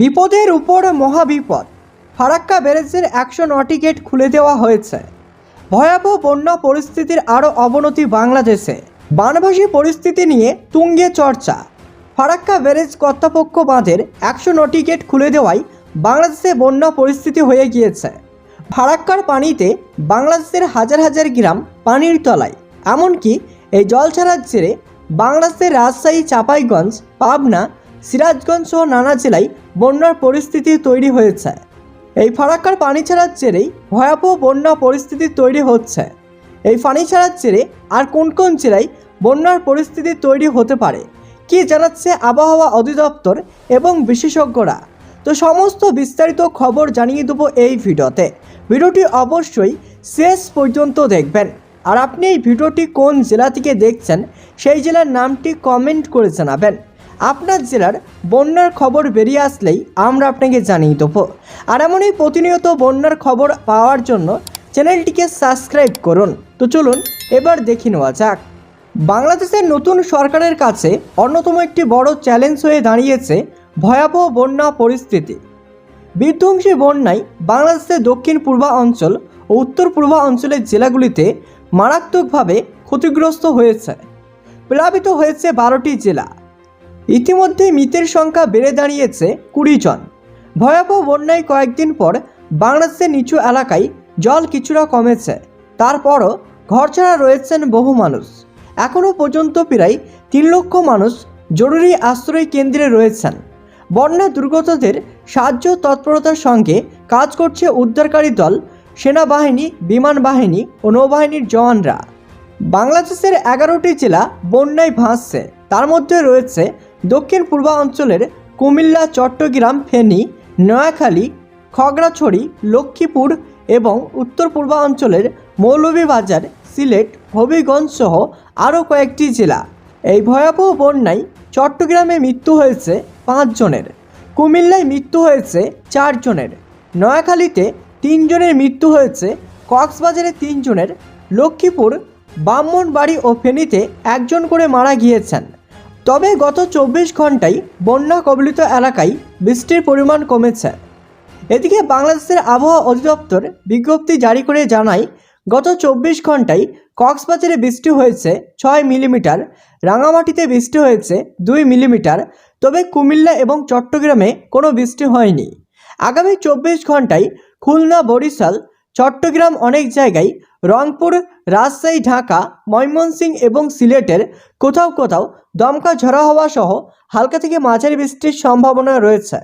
বিপদের উপর মহাবিপদ। ফারাক্কা ব্যারেজের একশো নটি গেট খুলে দেওয়া হয়েছে। ভয়াবহ বন্যা পরিস্থিতির আরও অবনতি বাংলাদেশে। বানভাসী পরিস্থিতি নিয়ে তুঙ্গে চর্চা। ফারাক্কা ব্যারেজ কর্তৃপক্ষ বাঁধের একশো নটি গেট খুলে দেওয়ায় বাংলাদেশে বন্যা পরিস্থিতি হয়ে গিয়েছে। ফারাক্কার পানিতে বাংলাদেশের হাজার হাজার গ্রাম পানির তলায়। এমনকি এই জল ছাড়ার জেরে বাংলাদেশের রাজশাহী, চাঁপাইগঞ্জ, পাবনা সিরাজগঞ্জ সহ নানা জেলায় বন্যার পরিস্থিতি তৈরি হয়েছে। এই ফারাক্কার পানি ছাড়ার জেরেই ভয়াবহ বন্যা পরিস্থিতি তৈরি হচ্ছে। এই পানি ছাড়ার জেরে আর কোন কোন জেলায় বন্যার পরিস্থিতি তৈরি হতে পারে, কি জানাচ্ছে আবহাওয়া অধিদপ্তর এবং বিশেষজ্ঞরা? তো সমস্ত বিস্তারিত খবর জানিয়ে দেবো এই ভিডিওতে। ভিডিওটি অবশ্যই শেষ পর্যন্ত দেখবেন। আর আপনি এই ভিডিওটি কোন জেলা থেকে দেখছেন, সেই জেলার নামটি কমেন্ট করে জানাবেন। আপনার জেলার বন্যার খবর বেরিয়ে আসলেই আমরা আপনাকে জানিয়ে দেবো। আর এমনই প্রতিনিয়ত বন্যার খবর পাওয়ার জন্য চ্যানেলটিকে সাবস্ক্রাইব করুন। তো চলুন, এবার দেখে নেওয়া যাক। বাংলাদেশের নতুন সরকারের কাছে অন্যতম একটি বড় চ্যালেঞ্জ হয়ে দাঁড়িয়েছে ভয়াবহ বন্যা পরিস্থিতি। বিধ্বংসী বন্যায় বাংলাদেশের দক্ষিণ পূর্বাঞ্চল ও উত্তর পূর্বাঞ্চলের জেলাগুলিতে মারাত্মকভাবে ক্ষতিগ্রস্ত হয়েছে। প্লাবিত হয়েছে বারোটি জেলা। ইতিমধ্যে মৃতের সংখ্যা বেড়ে দাঁড়িয়েছে কুড়ি জন। ভয়াবহ বন্যায় কয়েকদিন পর বাংলাদেশের নিচু এলাকায় জল কিছুটা কমেছে। তারপরও ঘরছাড়া রয়েছেন বহু মানুষ। এখনও পর্যন্ত প্রায় তিন লক্ষ মানুষ জরুরি আশ্রয় কেন্দ্রে রয়েছেন। বন্যা দুর্গতদের সাহায্য তৎপরতার সঙ্গে কাজ করছে উদ্ধারকারী দল, সেনাবাহিনী, বিমান বাহিনী ও নৌবাহিনীর জওয়ানরা। বাংলাদেশের এগারোটি জেলা বন্যায় ভাসছে। তার মধ্যে রয়েছে দক্ষিণ পূর্বাঞ্চলের কুমিল্লা, চট্টগ্রাম, ফেনী, নয়াখালী, খগড়াছড়ি, লক্ষ্মীপুর এবং উত্তর পূর্বাঞ্চলের মৌলভীবাজার, সিলেট, হবিগঞ্জ সহ আরও কয়েকটি জেলা। এই ভয়াবহ বন্যায় চট্টগ্রামে মৃত্যু হয়েছে পাঁচজনের কুমিল্লায় মৃত্যু হয়েছে চারজনের নয়াখালীতে তিনজনের মৃত্যু হয়েছে, কক্সবাজারে তিনজনের লক্ষ্মীপুর, ব্রাহ্মণবাড়ি ও ফেনীতে একজন করে মারা গিয়েছেন। তবে গত চব্বিশ ঘন্টায় বন্যা কবলিত এলাকায় বৃষ্টির পরিমাণ কমেছে। এদিকে বাংলাদেশের আবহাওয়া অধিদপ্তর বিজ্ঞপ্তি জারি করে জানায়, গত চব্বিশ ঘন্টায় কক্সবাজারে বৃষ্টি হয়েছে ছয় মিলিমিটার রাঙামাটিতে বৃষ্টি হয়েছে দুই মিলিমিটার, তবে কুমিল্লা এবং চট্টগ্রামে কোনো বৃষ্টি হয়নি। আগামী চব্বিশ ঘন্টায় খুলনা, বরিশাল চট্টগ্রাম অনেক জায়গায় রংপুর, রাজশাহী, ঢাকা, ময়মনসিংহ এবং সিলেটের কোথাও কোথাও দমকা ঝরা হওয়া সহ হালকা থেকে মাঝারি বৃষ্টির সম্ভাবনা রয়েছে।